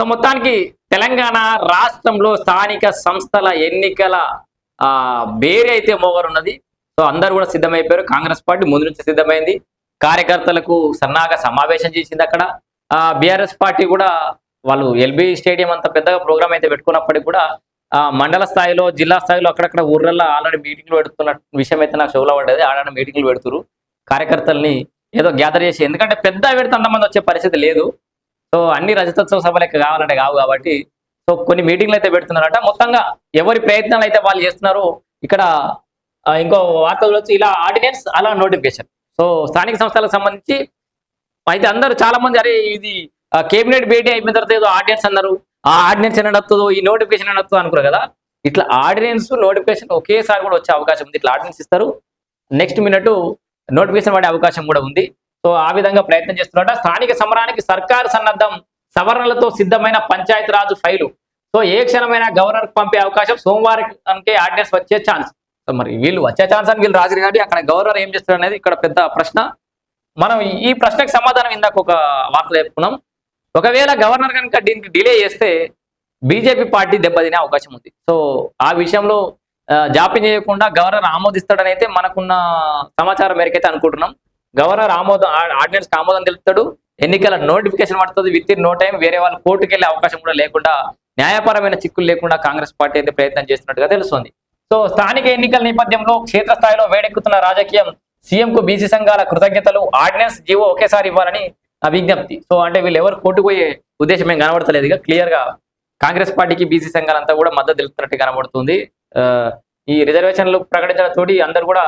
So మొత్తానికి తెలంగాణ రాష్ట్రంలో స్థానిక సంస్థల ఎన్నికల ఆ బేరీ అయితే మోగరున్నది సో అందరు కూడా సిద్ధమైపోయారు. కాంగ్రెస్ పార్టీ ముందు నుంచి సిద్ధమైంది. కార్యకర్తలకు సన్నాగా సమావేశం చేసింది అక్కడ. ఆ బీఆర్ఎస్ పార్టీ కూడా వాళ్ళు ఎల్బీ స్టేడియం అంత పెద్దగా ప్రోగ్రామ్ అయితే పెట్టుకున్నప్పటికీ కూడా ఆ మండల స్థాయిలో జిల్లా స్థాయిలో అక్కడక్కడ ఊర్లలో ఆల్రెడీ మీటింగ్లు పెడుతున్న విషయం అయితే నాకు షోలో పడ్డది. ఆడ మీటింగ్లు పెడుతురు కార్యకర్తల్ని ఏదో గ్యాదర్ చేసి ఎందుకంటే పెద్ద పెడితే అంతమంది వచ్చే పరిస్థితి లేదు. సో అన్ని రజతోత్సవ సభలకి కావాలంటే కావు కాబట్టి సో కొన్ని మీటింగ్లు అయితే పెడుతున్నారట. మొత్తంగా ఎవరి ప్రయత్నాలు అయితే వాళ్ళు చేస్తున్నారు ఇక్కడ ఇంకో వార్తలు వచ్చి ఇలా ఆర్డినెన్స్ అలా నోటిఫికేషన్. సో స్థానిక సంస్థలకు సంబంధించి అయితే అందరూ చాలా మంది అరే ఇది కేబినెట్ భేటీ అయిపోయిన తర్వాత ఏదో ఆర్డినెన్స్ అన్నారు. ఆ ఆర్డినెన్స్ ఎలా నడుతుందో ఈ నోటిఫికేషన్ ఎలా నడుతుందో అనుకున్నారు కదా. ఇట్లా ఆర్డినెన్స్ నోటిఫికేషన్ ఒకేసారి కూడా వచ్చే అవకాశం ఉంది. ఇట్లా ఆర్డినెన్స్ ఇస్తారు. నెక్స్ట్ మినిట్ నోటిఫికేషన్ పడే అవకాశం కూడా ఉంది. సో ఆ విధంగా ప్రయత్నం చేస్తున్నట స్థానిక సమరానికి సర్కారు సన్నద్ధం సవరణలతో సిద్ధమైన పంచాయత్ రాజు ఫైలు. సో ఏ క్షణమైనా గవర్నర్ పంపే అవకాశం సోమవారం ఆర్డినెన్స్ వచ్చే ఛాన్స్. సో మరి వీళ్ళు వచ్చే ఛాన్స్ అని వీళ్ళు రాజు కాబట్టి అక్కడ గవర్నర్ ఏం చేస్తారు అనేది ఇక్కడ పెద్ద ప్రశ్న. మనం ఈ ప్రశ్నకు సమాధానం ఇందాక ఒక వార్త చెప్పుకున్నాం. ఒకవేళ గవర్నర్ కనుక దీనికి డిలే చేస్తే బీజేపీ పార్టీ దెబ్బతినే అవకాశం ఉంది. సో ఆ విషయంలో జాప్యం చేయకుండా గవర్నర్ ఆమోదిస్తాడని అయితే మనకున్న సమాచారం మేరకైతే అనుకుంటున్నాం. గవర్నర్ ఆమోదం ఆర్డినెన్స్ ఆమోదం తెలుపుతాడు. ఎన్నికల నోటిఫికేషన్ పడుతుంది. విత్ ఇన్ నో టైం వేరే వాళ్ళు కోర్టుకు వెళ్ళే అవకాశం కూడా లేకుండా న్యాయపరమైన చిక్కులు లేకుండా కాంగ్రెస్ పార్టీ అయితే ప్రయత్నం చేస్తున్నట్టుగా తెలుస్తుంది. సో స్థానిక ఎన్నికల నేపథ్యంలో క్షేత్రస్థాయిలో వేడెక్కుతున్న రాజకీయం సీఎం కు బీసీ సంఘాల కృతజ్ఞతలు ఆర్డినెన్స్ జీవో ఒకేసారి ఇవ్వాలని ఆ విజ్ఞప్తి. సో అంటే వీళ్ళు ఎవరు కోర్టుకు పోయే ఉద్దేశం ఏం కనబడతలేదు. ఇక క్లియర్గా కాంగ్రెస్ పార్టీకి బీసీ సంఘాలంతా కూడా మద్దతు తెలుపుతున్నట్టు కనబడుతుంది. ఆ, ఈ రిజర్వేషన్లు ప్రకటించడంతోటి అందరు కూడా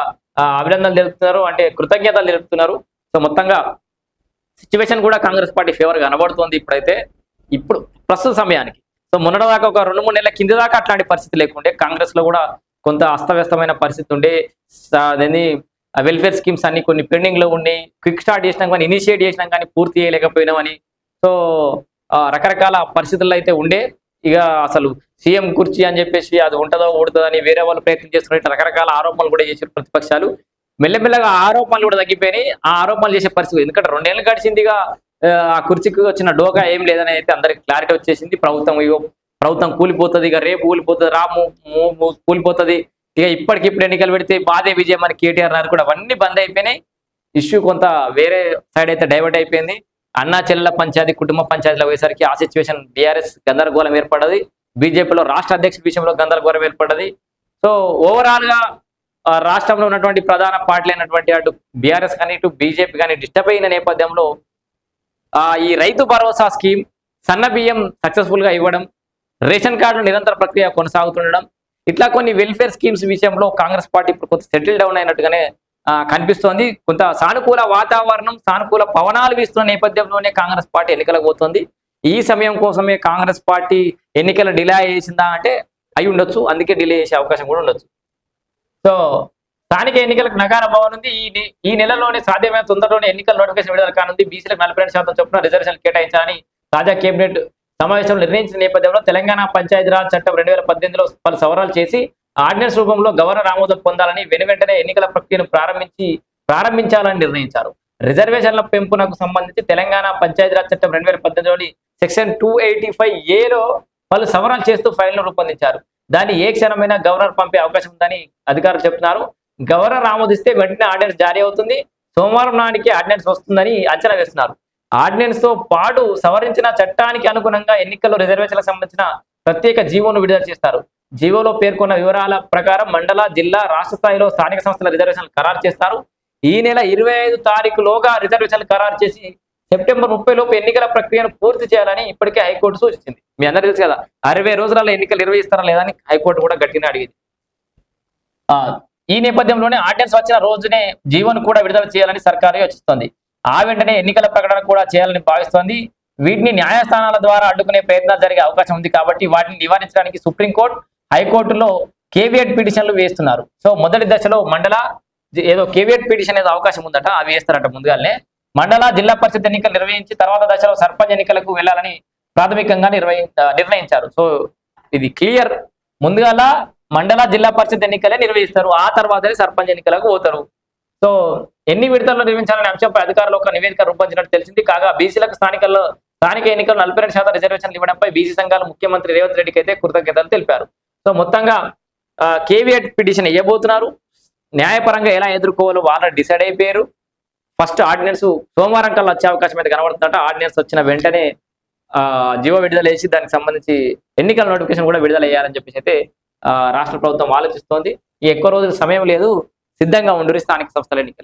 అభినందనలు తెలుపుతున్నారు. అంటే కృతజ్ఞతలు తెలుపుతున్నారు. సో మొత్తంగా సిచ్యువేషన్ కూడా కాంగ్రెస్ పార్టీ ఫేవర్ కనబడుతుంది ఇప్పుడైతే. ఇప్పుడు ప్రస్తుత సమయానికి. సో మొన్నటి దాకా ఒక రెండు మూడు నెలల కింద దాకా అట్లాంటి పరిస్థితి లేకుండే కాంగ్రెస్లో కూడా కొంత అస్తవ్యస్తమైన పరిస్థితి ఉండే. అదేంది వెల్ఫేర్ స్కీమ్స్ అన్ని కొన్ని పెండింగ్లో ఉండి క్విక్ స్టార్ట్ చేసినాం కానీ ఇనిషియేట్ చేసినాం కానీ పూర్తి చేయలేకపోయినామని సో రకరకాల పరిస్థితుల్లో అయితే ఉండే. ఇక అసలు సీఎం కుర్చీ అని చెప్పేసి అది ఉంటుందో ఊడుతుందో అని వేరే వాళ్ళు ప్రయత్నం చేస్తున్నారు. రకరకాల ఆరోపణలు కూడా చేశారు ప్రతిపక్షాలు. మెల్లమెల్లగా ఆ ఆరోపణలు కూడా తగ్గిపోయినాయి. ఆ ఆరోపణలు చేసే పరిస్థితి ఎందుకంటే రెండేళ్ళు గడిచిందిగా ఆ, ఆ కుర్చీకి వచ్చిన డోకా ఏం లేదని అయితే అందరికి క్లారిటీ వచ్చేసింది. ప్రభుత్వం ఇగో ప్రభుత్వం కూలిపోతుంది. ఇక రేపు కూలిపోతుంది. రాము మూ- కూలిపోతుంది. ఇక ఇప్పటికిప్పుడు ఎన్నికలు పెడితే బాధే విజయం అని కేటీఆర్ గారు కూడా అవన్నీ బంద్ అయిపోయినాయి. ఇష్యూ కొంత వేరే సైడ్ అయితే డైవర్ట్ అయిపోయింది. అన్నా చెల్లెల పంచాయతీ కుటుంబ పంచాయతీలో పోయేసరికి ఆ సిచ్యువేషన్ బీఆర్ఎస్ గందరగోళం ఏర్పడ్డది. బీజేపీలో రాష్ట్ర అధ్యక్షుడి విషయంలో గందరగోళం ఏర్పడ్డది. సో ఓవరాల్గా రాష్ట్రంలో ఉన్నటువంటి ప్రధాన పార్టీలు అయినటువంటి అటు బీఆర్ఎస్ కానీ ఇటు బీజేపీ కానీ డిస్టర్బ్ అయిన నేపథ్యంలో ఆ ఈ రైతు భరోసా స్కీమ్ సన్న బియ్యం సక్సెస్ఫుల్గా ఇవ్వడం రేషన్ కార్డులు నిరంతర ప్రక్రియ కొనసాగుతుండడం ఇట్లా కొన్ని వెల్ఫేర్ స్కీమ్స్ విషయంలో కాంగ్రెస్ పార్టీ ఇప్పుడు కొంత సెటిల్ డౌన్ అయినట్టుగానే కనిపిస్తోంది. కొంత సానుకూల వాతావరణం సానుకూల పవనాలు వీస్తున్న నేపథ్యంలోనే కాంగ్రెస్ పార్టీ ఎన్నికలకు పోతుంది. ఈ సమయం కోసమే కాంగ్రెస్ పార్టీ ఎన్నికల డిలే చేసిందా అంటే అయి ఉండొచ్చు. అందుకే డిలే చేసే అవకాశం కూడా ఉండొచ్చు. సో స్థానిక ఎన్నికలకు నగార భవనుంది ఈ ఈ నెలలోనే సాధ్యమైన తొందరలోనే ఎన్నికల నోటిఫికేషన్ విడుదల కానుంది. బీసీలకు నలభై రెండు శాతం చొప్పున రిజర్వేషన్ కేటాయించాలని తాజా కేబినెట్ సమావేశంలో నిర్ణయించిన నేపథ్యంలో తెలంగాణ పంచాయతీరాజ్ చట్టం రెండు వేల పద్దెనిమిదిలో పలు సవరాలు చేసి ఆర్డినెన్స్ రూపంలో గవర్నర్ ఆమోదం పొందాలని వెను వెంటనే ఎన్నికల ప్రక్రియను ప్రారంభించి ప్రారంభించాలని నిర్ణయించారు. రిజర్వేషన్ల పెంపునకు సంబంధించి తెలంగాణ పంచాయతీరాజ్ చట్టం రెండు వేల పద్దెనిమిదిలోని సెక్షన్ టూ ఎయిటీ ఫైవ్ ఏలో పలు సవరణలు చేస్తూ ఫైల్ను రూపొందించారు. దాన్ని ఏ క్షణమైనా గవర్నర్ పంపే అవకాశం ఉందని అధికారులు చెప్తున్నారు. గవర్నర్ ఆమోదిస్తే వెంటనే ఆర్డినెన్స్ జారీ అవుతుంది. సోమవారం నాటికి ఆర్డినెన్స్ వస్తుందని అంచనా వేస్తున్నారు. ఆర్డినెన్స్తో పాటు సవరించిన చట్టానికి అనుగుణంగా ఎన్నికల్లో రిజర్వేషన్లకు సంబంధించిన ప్రత్యేక జీవోను విడుదల చేస్తారు. జీవోలో పేర్కొన్న వివరాల ప్రకారం మండల జిల్లా రాష్ట్ర స్థాయిలో స్థానిక సంస్థల రిజర్వేషన్లు ఖరారు చేస్తారు. ఈ నెల ఇరవై ఐదు తారీఖులోగా రిజర్వేషన్లు ఖరారు చేసి సెప్టెంబర్ ముప్పై లోపు ఎన్నికల ప్రక్రియను పూర్తి చేయాలని ఇప్పటికే హైకోర్టు సూచించింది. మీ అందరూ తెలుసు కదా అరవై రోజులలో ఎన్నికలు నిర్వహిస్తారా లేదా అని హైకోర్టు కూడా గట్టిగా అడిగింది. ఈ నేపథ్యంలోనే ఆర్డినెన్స్ వచ్చిన రోజునే జీవన్ కూడా విడుదల చేయాలని సర్కారు యోచిస్తోంది. ఆ వెంటనే ఎన్నికల ప్రకటన కూడా చేయాలని భావిస్తోంది. వీటిని న్యాయస్థానాల ద్వారా అడ్డుకునే ప్రయత్నాలు జరిగే అవకాశం ఉంది కాబట్టి వాటిని నివారించడానికి సుప్రీంకోర్టు హైకోర్టులో కేవియట్ పిటిషన్లు వేస్తున్నారు. సో మొదటి దశలో మండల ఏదో కేవియట్ పిటిషన్ ఏదో అవకాశం ఉందట అవి వేస్తారట ముందుగానే. మండల జిల్లా పరిషత్ ఎన్నికలు నిర్వహించి తర్వాత దశలో సర్పంచ్ ఎన్నికలకు వెళ్ళాలని ప్రాథమికంగా నిర్వహి నిర్ణయించారు. సో ఇది క్లియర్. ముందుగాల మండల జిల్లా పరిషత్ ఎన్నికలే నిర్వహిస్తారు. ఆ తర్వాతనే సర్పంచ్ ఎన్నికలకు పోతారు. సో ఎన్ని విడతల్లో నిర్మించాలనే అంశంపై అధికారులు ఒక నివేదిక రూపొందించినట్టు తెలిసింది. కాగా బీసీలకు స్థానికల్లో స్థానిక ఎన్నికలు నలభై రెండు శాతం రిజర్వేషన్లు ఇవ్వడంపై బీసీ సంఘాలు ముఖ్యమంత్రి రేవంత్ రెడ్డికి అయితే కృతజ్ఞతలు తెలిపారు. సో మొత్తంగా కేవీఎట్ పిటిషన్ ఇవ్వబోతున్నారు న్యాయపరంగా ఎలా ఎదుర్కోవాలో వాళ్ళు డిసైడ్ అయిపోయారు. ఫస్ట్ ఆర్డినెన్స్ సోమవారం కల్లా వచ్చే అవకాశం అయితే కనబడుతుందట. ఆర్డినెన్స్ వచ్చిన వెంటనే ఆ, జీవో విడుదల చేసి దానికి సంబంధించి ఎన్నికల నోటిఫికేషన్ కూడా విడుదల చేయాలని చెప్పేసి అయితే రాష్ట్ర ప్రభుత్వం ఆలోచిస్తోంది. ఎక్కువ రోజుల సమయం లేదు. సిద్ధంగా ఉండు స్థానిక సంస్థల ఎన్నికలు.